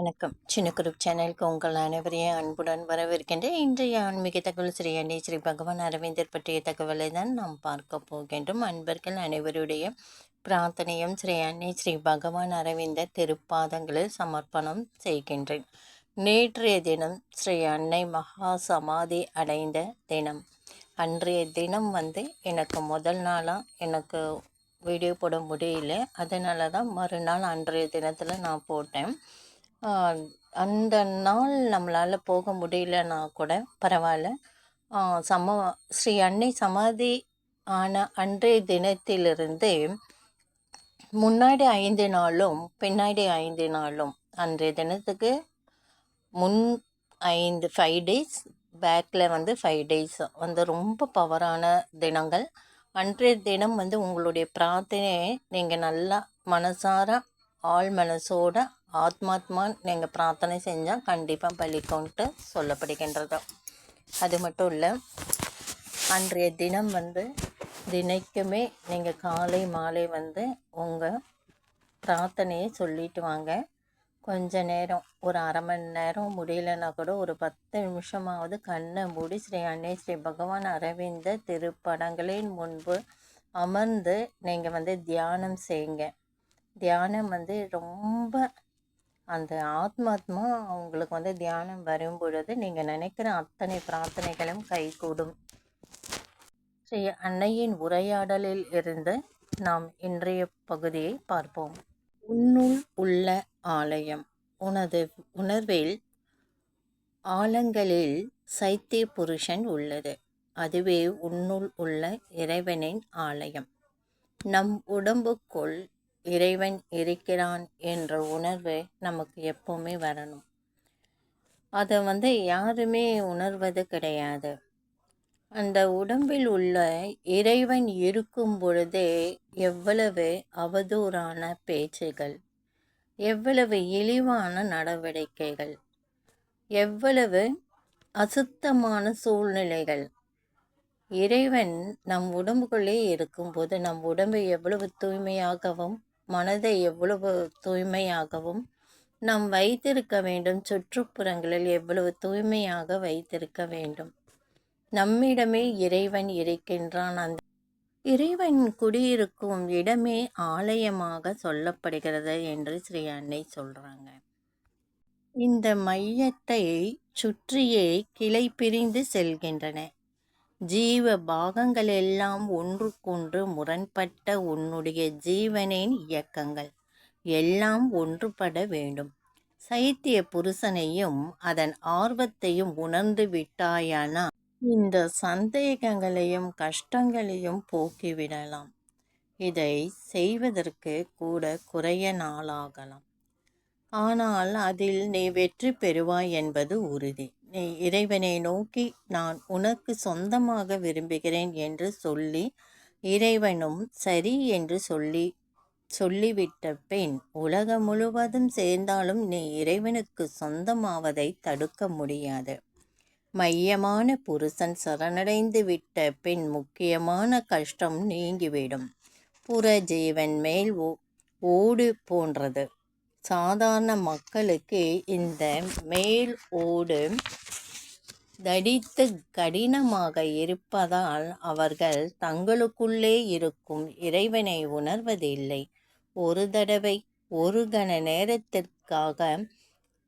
வணக்கம். சின்ன குரூப் சேனலுக்கு உங்கள் அனைவரையும் அன்புடன் வரவேற்கின்றேன். இன்றைய ஆன்மீக தகவல் ஸ்ரீ அன்னை ஸ்ரீ பகவான் அரவிந்தர் பற்றிய தகவலை தான் நாம் பார்க்க போகின்றோம். அன்பர்கள் அனைவருடைய பிரார்த்தனையும் ஸ்ரீ அன்னை ஸ்ரீ பகவான் அரவிந்தர் திருப்பாதங்களில் சமர்ப்பணம் செய்கின்றேன். நேற்றைய தினம் ஸ்ரீ அன்னை மகா சமாதி அடைந்த தினம். அன்றைய தினம் வந்து எனக்கு முதல் நாளாக எனக்கு வீடியோ போட முடியல. அதனால தான் மறுநாள் அன்றைய தினத்தில் நான் போட்டேன். அந்த நாள் நம்மளால் போக முடியலன்னா கூட பரவாயில்ல. சம ஸ்ரீ அன்னை சமாதி ஆன அன்றைய தினத்திலிருந்து முன்னாடி ஐந்து நாளும் பின்னாடி ஐந்து நாளும் அன்றைய தினத்துக்கு முன் ஐந்து ஃபைவ் டேஸ் பேக்கில் வந்து ஃபைவ் டேஸ் வந்து ரொம்ப பவரான தினங்கள். அன்றைய தினம் வந்து உங்களுடைய பிரார்த்தனையை நீங்கள் நல்லா மனசார ஆள் மனசோட ஆத்மாத்மா நீங்கள் பிரார்த்தனை செஞ்சால் கண்டிப்பாக பலிக்கும்ட்டு சொல்லப்படுகின்றது. அது மட்டும் இல்லை அன்றைய தினம் வந்து தினைக்குமே நீங்கள் காலை மாலை வந்து உங்கள் பிரார்த்தனையை சொல்லிட்டு வாங்க. கொஞ்ச நேரம் ஒரு அரை மணி நேரம் முடியலன்னா கூட ஒரு பத்து நிமிஷமாவது கண்ணை மூடி ஸ்ரீ அன்னை ஸ்ரீ பகவான் அரவிந்த திருப்படங்களின் முன்பு அமர்ந்து நீங்கள் வந்து தியானம் செய்யுங்க. தியானம் வந்து ரொம்ப அந்த ஆத்மாத்மா அவங்களுக்கு வந்து தியானம் வரும் பொழுது நீங்கள் நினைக்கிற அத்தனை பிரார்த்தனைகளும் கைகூடும். ஸ்ரீ அன்னையின் உரையாடலில் இருந்து நாம் இன்றைய பகுதியை பார்ப்போம். உன்னுள் உள்ள ஆலயம். உனது உணர்வில் ஆழங்களில் சைத்திய புருஷன் உள்ளது. அதுவே உன்னுள் உள்ள இறைவனின் ஆலயம். நம் உடம்புக்குள் இறைவன் இருக்கிறான் என்ற உணர்வு நமக்கு எப்போவுமே வரணும். அதை வந்து யாருமே உணர்வது கிடையாது. அந்த உடம்பில் உள்ள இறைவன் இருக்கும் பொழுதே எவ்வளவு அவதூறான பேச்சுகள் எவ்வளவு இழிவான நடவடிக்கைகள் எவ்வளவு அசுத்தமான சூழ்நிலைகள். இறைவன் நம் உடம்புக்குள்ளே இருக்கும்போது நம் உடம்பை எவ்வளவு தூய்மையாகவும் மனதை எவ்வளவு தூய்மையாகவும் நாம் வைத்திருக்க வேண்டும். சுற்றுப்புறங்களில் எவ்வளவு தூய்மையாக வைத்திருக்க வேண்டும். நம்மிடமே இறைவன் இருக்கின்றான். அந்த இறைவன் குடியிருக்கும் இடமே ஆலயமாக சொல்லப்படுகிறது என்று ஸ்ரீ அன்னை சொல்கிறாங்க இந்த மையத்தை சுற்றியே கிளை பிரிந்து செல்கின்றன. ஜீவ பாகங்களெல்லாம் ஒன்றுக்கொன்று முரண்பட்ட உன்னுடைய ஜீவனின் இயக்கங்கள். எல்லாம் ஒன்றுபட வேண்டும். சைத்திய புருஷனையும் அதன் ஆர்வத்தையும் உணர்ந்து விட்டாயானா இந்த சந்தேகங்களையும் கஷ்டங்களையும் போக்கிவிடலாம். இதை செய்வதற்கு கூட குறைய நாளாகலாம். ஆனால் அதில் நீ வெற்றி பெறுவாய் என்பது உறுதி. நீ இறைவனை நோக்கி நான் உனக்கு சொந்தமாக விரும்புகிறேன் என்று சொல்லி இறைவனும் சரி என்று சொல்லி சொல்லிவிட்ட பெண் உலகம் முழுவதும் சேர்ந்தாலும் நீ இறைவனுக்கு சொந்தமாவதை தடுக்க முடியாது. மையமான புருஷன் சரணடைந்து விட்ட பெண் முக்கியமான கஷ்டம் நீங்கிவிடும். புற ஜீவன் மேல் ஓடு போன்றது. சாதாரண மக்களுக்கு இந்த மேல் ஓடு தடித்து கடினமாக இருப்பதால் அவர்கள் தங்களுக்குள்ளே இருக்கும் இறைவனை உணர்வதில்லை. ஒரு தடவை ஒரு கண நேரத்திற்காக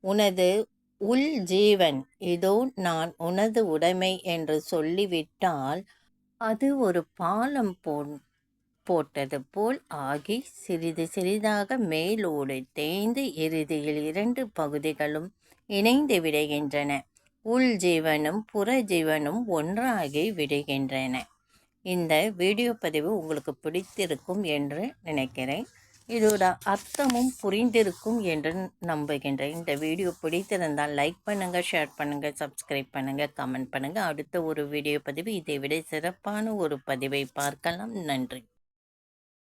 உனது உள் ஜீவன் இதோ நான் உனது உடைமை என்று சொல்லிவிட்டால் அது ஒரு பாலம் போன் போட்டது போல் ஆகி சிறிது சிறிதாக மேலோடு தேய்ந்து இறுதியில் இரண்டு பகுதிகளும் இணைந்து விடுகின்றன. உள் ஜீவனும் புற ஜீவனும் ஒன்றாகி விடுகின்றன. இந்த வீடியோ பதிவு உங்களுக்கு பிடித்திருக்கும் என்று நினைக்கிறேன். இதோட அர்த்தமும் புரிந்திருக்கும் என்று நம்புகின்றேன். இந்த வீடியோ பிடித்திருந்தால் லைக் பண்ணுங்கள் ஷேர் பண்ணுங்கள் சப்ஸ்கிரைப் பண்ணுங்கள் கமெண்ட் பண்ணுங்கள் அடுத்த ஒரு வீடியோ பதிவு இதை விட சிறப்பான ஒரு பதிவை பார்க்கலாம். நன்றி.